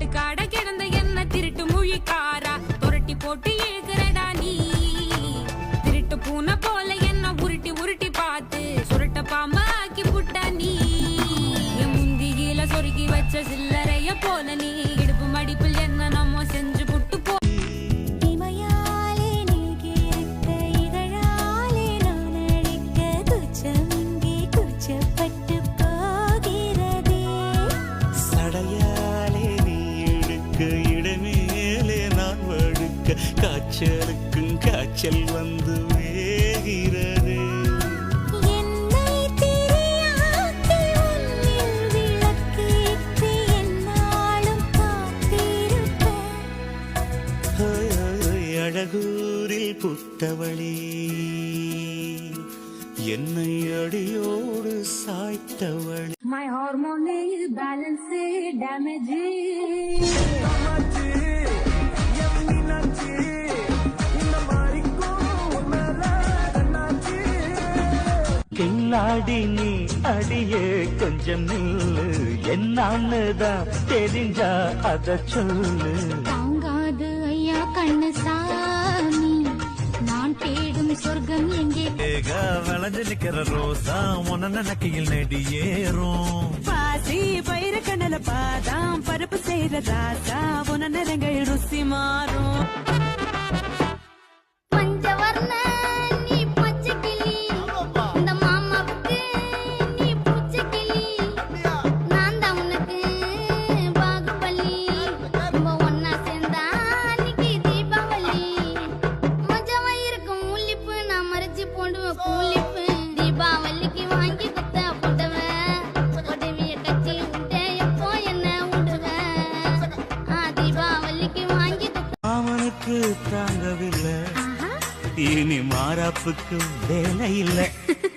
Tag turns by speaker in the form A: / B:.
A: திருட்டு காட கிடந்த என்ன திருட்டு மொழிக்காரா? துரட்டி போட்டு ஏகுறடா நீ. திருட்டு பூனை போல என்ன உருட்டி உருட்டி பார்த்து சுருட்ட பாம்பா ஆக்கி புட்டா நீ. முந்திகில சொருகி வச்ச சில்லறைய போல நீ.
B: வழுக்க காய்ச்சலுக்கும் காய்ச்சல் வந்து வேகிறது. அழகூரில் புத்தவளே. என்னை அடியோடு சாய்த்தவளே.
A: My hormone is balance
B: கில்லாடி நீ அடியே கொஞ்சம் நில்லு. என்னான்னுதான் தெரிஞ்சா அத சொல்லு.
C: தாங்காது ஐயா கண்ணு சாமி நான் தேடும் சொர்க்கம் எங்கே?
D: விளைஞ்சு நிக்கிற ரோசா உன நினைக்கையில் நெடியேறும்.
E: பாசி பயிர கண்ணல பாதாம் பருப்பு செய்யற ராசா உன நிறங்கள் ருசி மாறும்.
B: தாங்கவில்லை. இனி மாறாப்புக்கு வேலை இல்லை.